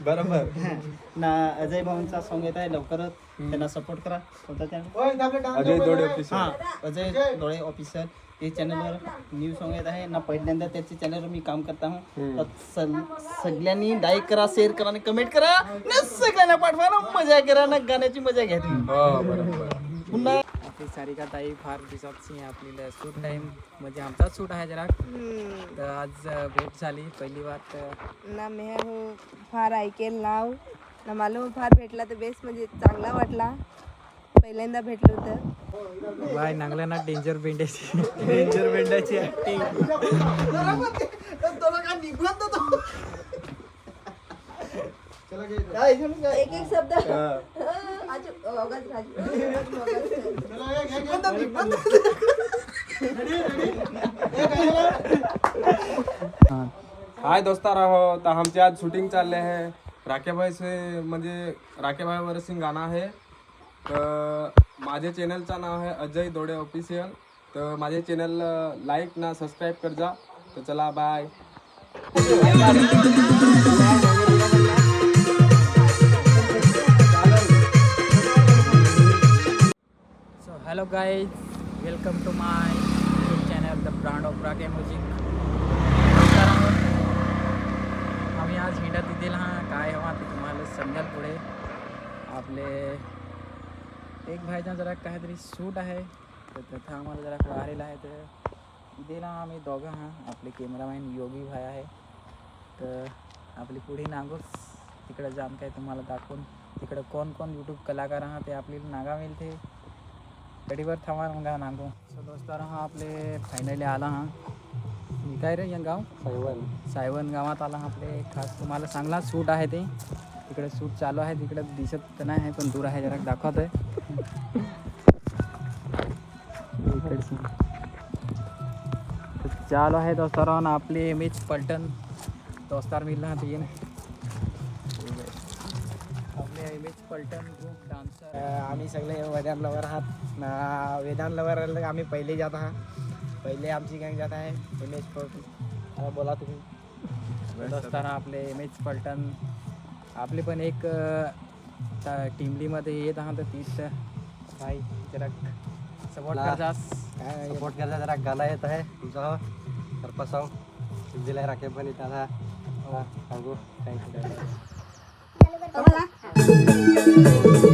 बरोबर. ना अजय भाऊंचा सॉन्ग येत आहे लवकरच. त्यांना सपोर्ट करा. कोणता चॅनल अजय दोडे ऑफिसर हा अजय. डोळे ऑफिसर ते चॅनलवर न्यू सॉन्ग येत आहे. ना पहिल्यांदा त्याच्या चॅनलवर मी काम करता हूं तर सगळ्यांनी लाईक करा शेअर करा आणि कमेंट करा. ना सगळ्यांना पाठवा ना. मजा करा ना गाण्याची मजा घ्या हो बरोबर. पुन्हा आपली सारिका ताई फार दिवसाची आपली. सूट टाईम म्हणजे आमचाच सूट आहे जरा. तर आज भेट झाली पहिली बार तर ना हो फार ऐकेल नाव. ना मालूम फार भेटला तर बेस्ट म्हणजे चांगला वाटला. पहिल्यांदा भेटलो तर. बाय नांगला ना डेंजर बेंड्याची डेंजर बेंडाची ऍक्टिंग एक एक शब्द. हाय दोस्तार राहो। तर आमचे आज शूटिंग चालले आहे राखेभाई से म्हणजे राखेभाईवर सिंग गाणं आहे तर माझ्या चॅनलचं नाव आहे अजय दोडे ऑफिशियल तर माझे चॅनल लाईक ना सबस्क्राईब कर जा तर चला bye hello guys welcome to my YouTube channel the brand of राके म्युझिक आम्ही आज हिंडा दिल हा. काय हवा ते तुम्हाला समजाल पुढे. आपले एक भाईचा जरा काहीतरी सूट आहे. तर तथा आम्हाला जरा वारेला आहे. तर इथेला आम्ही दोघं हा. आपले कॅमेरामॅन योगी भाई आहे. तर आपली पुढे नागोच तिकडं जाम काय तुम्हाला दाखवून तिकडं कोण कोण यूट्यूब कलाकार आहात ते आपली नागा मिळते कधीवर थांबा मग नागो सो दोस्तार हा आपले फायनली आला हा. मी काय रे या गाव सायवन गावात आला हा आपले. खास तुम्हाला चांगला सूट आहे ते. तिकडे सूट चालू आहे तिकडे दिसत तर नाही आहे पण दूर आहे जरा दाखवत आहे चालू आहे दोस्तारान आपली इमेज पलटन दोस्तार मिळला तीन. आपले इमेज पलटन ग्रुप डान्सर आम्ही सगळे वेदांत लवर आहात. ना वेदांत लवर आम्ही पहिले जात आहात. पहिले आमची गँग जात आहे. एम एच फोर्टी बोला तुम्ही. दोस्ताना आपले इमेज पलटन आपले पण एक टीमलीमध्ये येत आहात तीच. भाई जरा सपोर्ट. करतास सपोर्ट करता जरा गाणं येत आहे. तुमचा सरपा सॉन्ग दिलाय राखे पण येत आता सांगू. थँक्यू आपले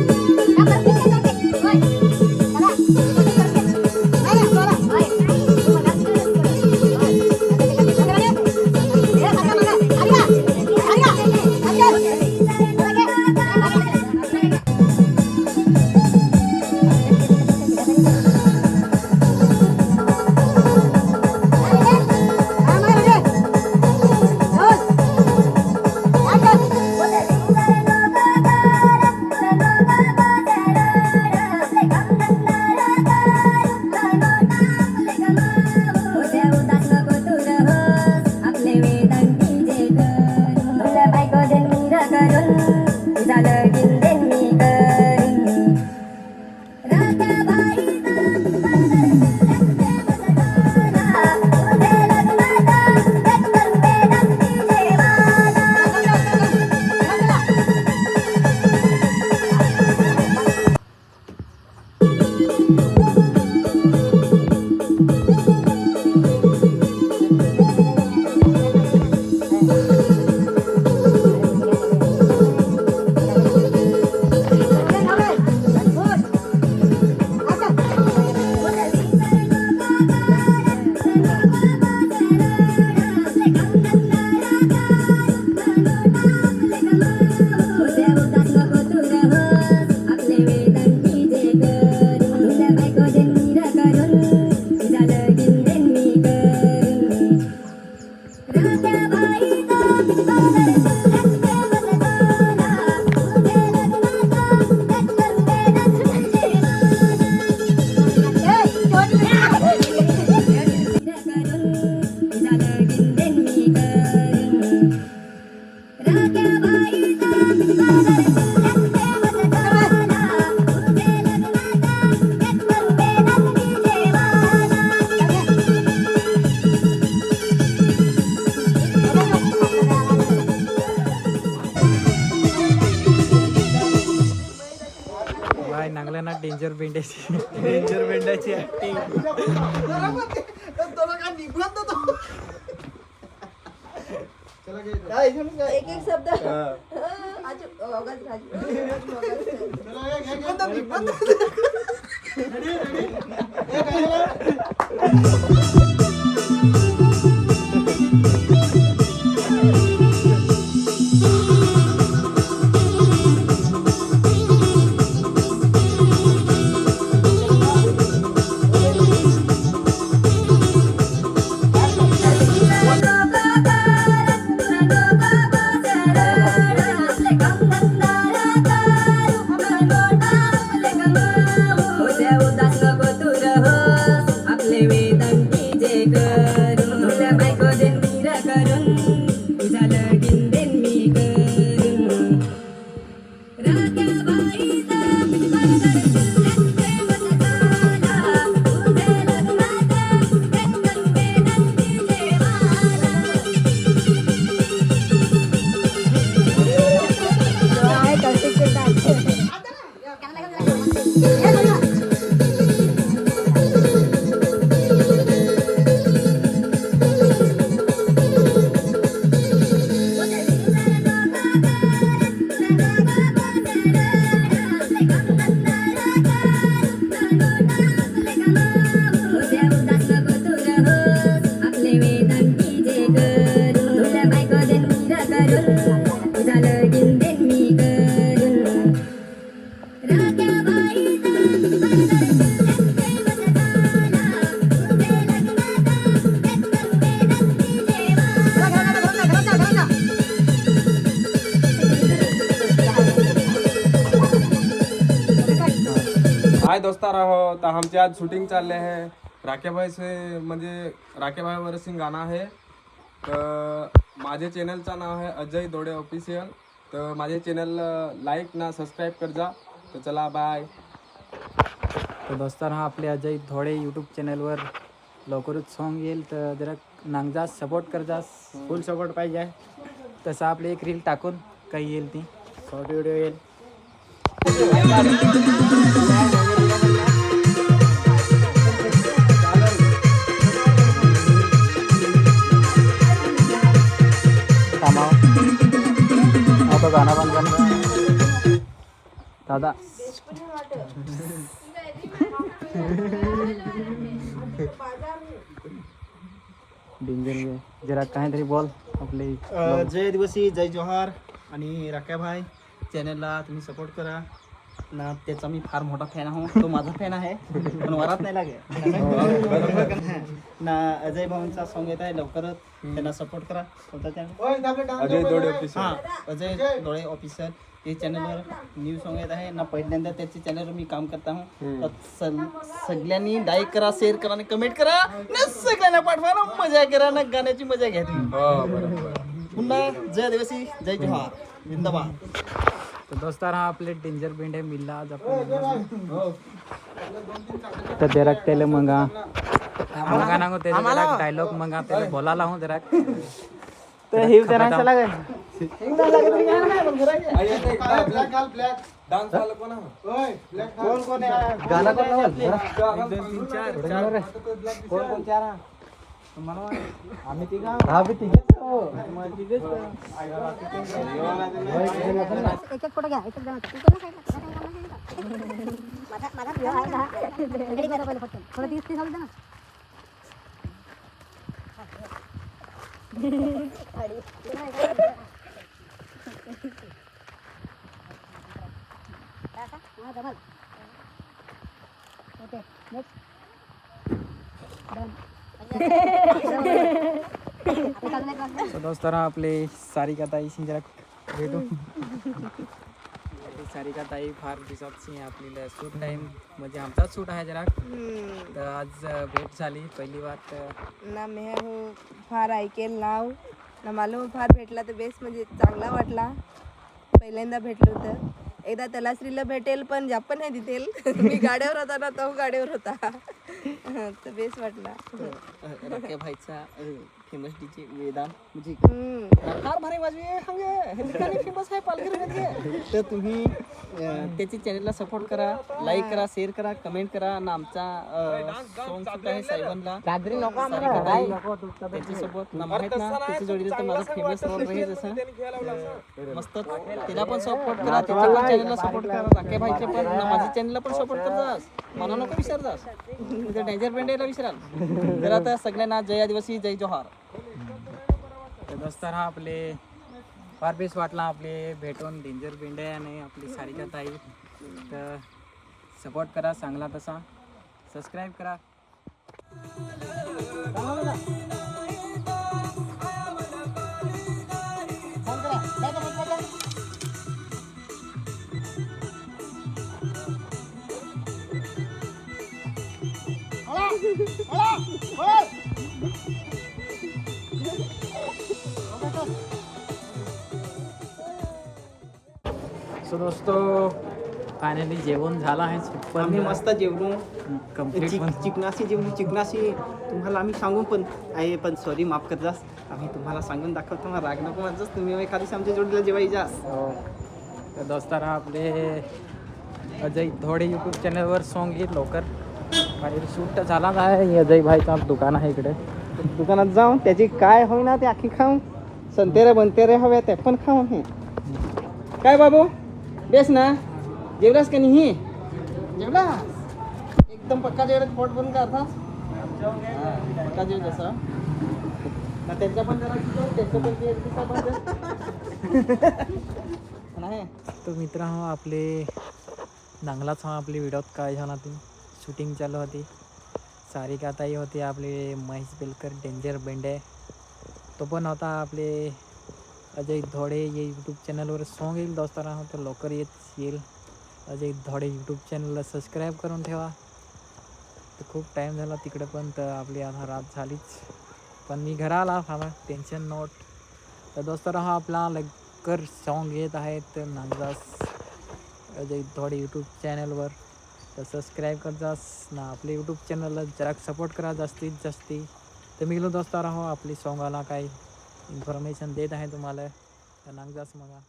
ना डेंजर बेंडाची ऍक्टिंग एक एक शब्द. आज अवगत राजू. हाय दोस्तार आहो तर आमचे आज शूटिंग चालले आहे राखेबाईचे म्हणजे राखेबाई सिंग गाणं आहे तर माझे चॅनलचं नाव आहे अजय दोडे ऑफिशियल तर माझे चॅनल लाईक ना सबस्क्राईब कर जा। तर चला बाय तर दोस्तार हा आपले अजय धोडे यूट्यूब चॅनलवर लवकरच सॉन्ग येईल तर जरा नांगजास सपोर्ट कर जास। फुल सपोर्ट पाहिजे तसं आपले एक रील टाकून काही येईल ती। शॉर्ट व्हिडिओ येईल गाणं पण गाणं दादा. डेंजर जरा काहीतरी बोल आपले जय दिवसी जय जोहार आणि राख्याभाई चॅनलला तुम्ही सपोर्ट करा. ना त्याचा मी फार मोठा फॅन आहो. तो माझा फॅन आहे पण वरात नाही लागे ना अजय भाऊंचा सॉन्ग येत आहे लवकरच. त्यांना सपोर्ट करा. कोणता चॅनल अजय दोडे ऑफिशियल हा अजय डोळे ऑफिसर हे चॅनलवर न्यू सॉन्ग येत आहे. ना पहिल्यांदा त्याच्या चॅनलवर मी काम करता हूं तर सग- सगळ्यांनी लाईक करा शेअर करा आणि कमेंट करा. ना सगळ्यांना पाठवा ना मजा करा ना गाण्याची मजा घ्या तुम्ही. हो बरोबर. पुन्हा जय दिवसी जय जोहार जिंदाबाद. तर दोस्तार हा आपले डेंजर बेंड आहे मिल्ला आज आपण तर जरा त्याला मंगा मंगा नांगो त्याला डायलॉग मंगा त्याला बोलायला हूं जरा तर हे जरा लागे डान्स वाला कोण आहे? कोण कोण आहे एक एक फोटो घ्या एक थोडं तीस तीस ना. हा. ओके नेक्स्ट तर दोस्तार हा आपले सारिका ताईशी जरा भेटू सारिका ताई फार दिवसाची आपली सूट टाईम म्हणजे आमचाच सूट आहे जरा. तर आज भेट झाली पहिली तर. ना मेहर हो फार ऐकेल नाव. ना मालूम फार भेटला तर बेस्ट म्हणजे चांगला वाटला. पहिल्यांदा भेटलो होतं एकदा त्याला श्रीला भेटेल पण जापन नाही दिसेल मी गाड्यावर होता ना तो गाड्यावर होता. तर बेस्ट वाटला. भाईचा फेमस डीजे वेदांत म्हणजे. फार भारी वाजवी हंगे. फेमस आहे पालघरमध्ये. तर तुम्ही अं, त्याची चॅनलला सपोर्ट करा लाईक करा शेअर करा कमेंट करा. आणि आमचा सॉंग सुद्धा आहे साहेबांना चादरी नको आम्हाला. त्याच्यासोबत ना. त्याच्या जोडीला तर माझा फेमस रोल राहील जसं. मस्त. तिला पण सपोर्ट करा. त्याच्या पण चॅनलला सपोर्ट करा. भाईच्या पण. माझ्या चॅनलला पण सपोर्ट करतास. मला नको विसरतास म्हणजे डेंजर बेंडेला विसराल तर आता सगळ्यांना जय आदिवासी जय जोहार. तर दोस्तर हा आपले फार बेस वाटला आपले भेटून डेंजर बेंडे आणि आपली सारिका ताई. तर सपोर्ट करा चांगला तसा. सबस्क्राईब करा. सो दोस्तो फायनली जेवण झालं आहे. आम्ही पण मस्त जेवलो. कंप्लीट चिक चिकनाशी जेवली. चिकनाशी तुम्हाला आम्ही सांगून पण आहे पण सॉरी माफ करतास आम्ही तुम्हाला सांगून दाखवतो. ना राग नको माझंच तुम्ही एखादी आमच्या जोडीला जेवाई जास. हो. तर दोस्तारा आपले अजय धोडे यूट्यूब चॅनलवर सॉन्ग येईल लवकर. बाहेर शूट तर झालाच आहे. अजय भाईचा दुकान आहे इकडे. दुकानात जाऊन त्याची काय होईना ते आखी खाऊन संतेरे बनतेरे हवे ते पण खाऊन हे. काय बाबू? बेस ना. जेवलास का नाही? जेवलास? एकदम पक्का जेवढ्यात पोट बंद करता? पक्का जेव जसं त्याच्या पण. नाही. तो मित्र हो आपले चांगलाच हा आपली व्हिडिओत काय झाला ती? शूटिंग चालू होती. सारी काताई होती आपले महेश बेलकर डेंजर बेंडे. तो पण होता आपले अजय धोडे या यूट्यूब चॅनलवर सॉन्ग येईल दोस्तांना तर लवकर येत येईल. अजय धोडे यूट्यूब चॅनलला सबस्क्राईब करून ठेवा. तर खूप टाईम झाला तिकडे पण तर आपली आता रात झालीच. पण मी घरा आला मला टेन्शन नोट तर दोस्तारा हा आपला लवकर सॉन्ग येत आहेत तर अजय धोडे यूट्यूब चॅनलवर तर सबस्क्राईब करतास ना. आपले यूट्यूब चॅनलला जरा सपोर्ट करा जास्तीत जास्ती. तर मी गेलो दोस्तारा राहो आपली सॉंगाला काही इन्फॉर्मेशन देत आहे तुम्हाला. तर नांगजास मगा.